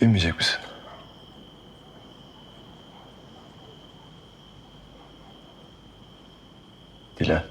İnmeyecek misin? Dila.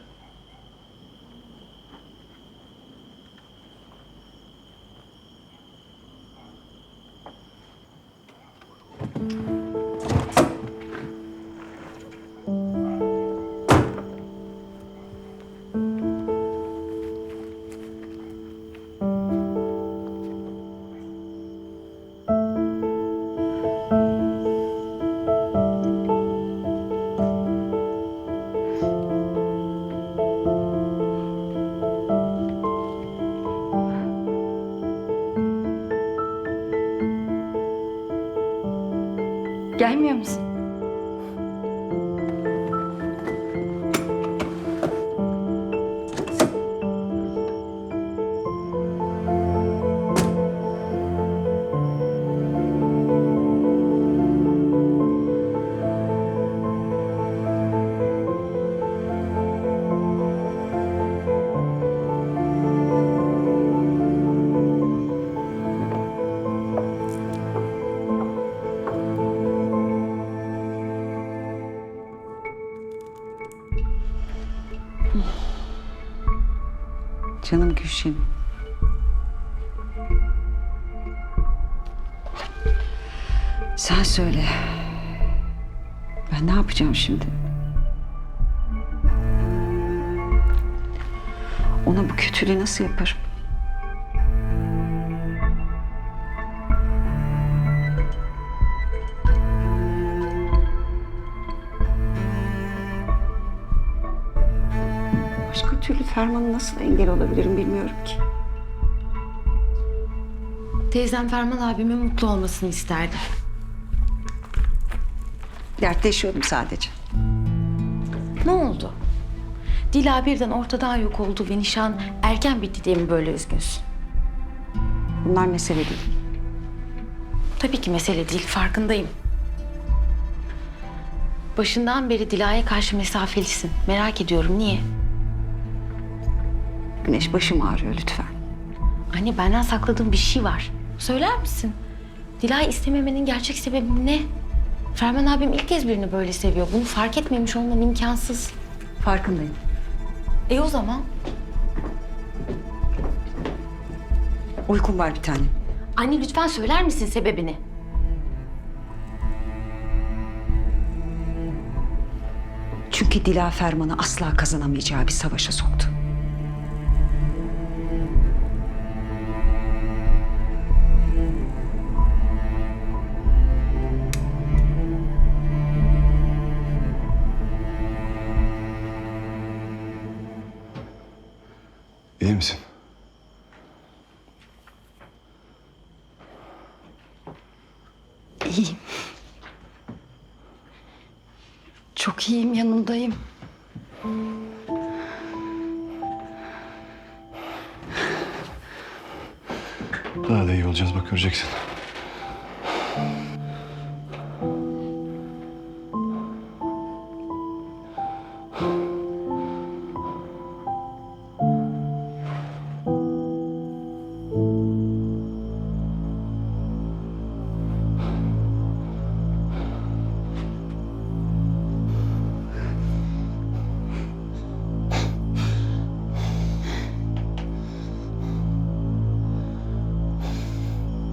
Gelmiyor musun? Canım Gülşin. Sen söyle. Ben ne yapacağım şimdi? Ona bu kötülüğü nasıl yaparım? Türlü Ferman'a nasıl engel olabilirim bilmiyorum ki. Teyzem Ferman abimin mutlu olmasını isterdi. Dertleşiyordum sadece. Ne oldu? Dila birden ortadan yok oldu ve nişan erken bitti diye mi böyle üzgünsün? Bunlar mesele değil. Tabii ki mesele değil, farkındayım. Başından beri Dila'ya karşı mesafelisin. Merak ediyorum niye? Güneş başım ağrıyor lütfen. Anne benden sakladığın bir şey var. Söyler misin? Dila'yı istememenin gerçek sebebi ne? Ferman abim ilk kez birini böyle seviyor. Bunu fark etmemiş olmam imkansız. Farkındayım. E o zaman Uykum var bir tane. anne lütfen söyler misin sebebini? Çünkü Dila Ferman'ı asla kazanamayacağı bir savaşa soktu. Misin? İyiyim. Çok iyiyim, yanındayım. Daha da iyi olacağız bak göreceksin.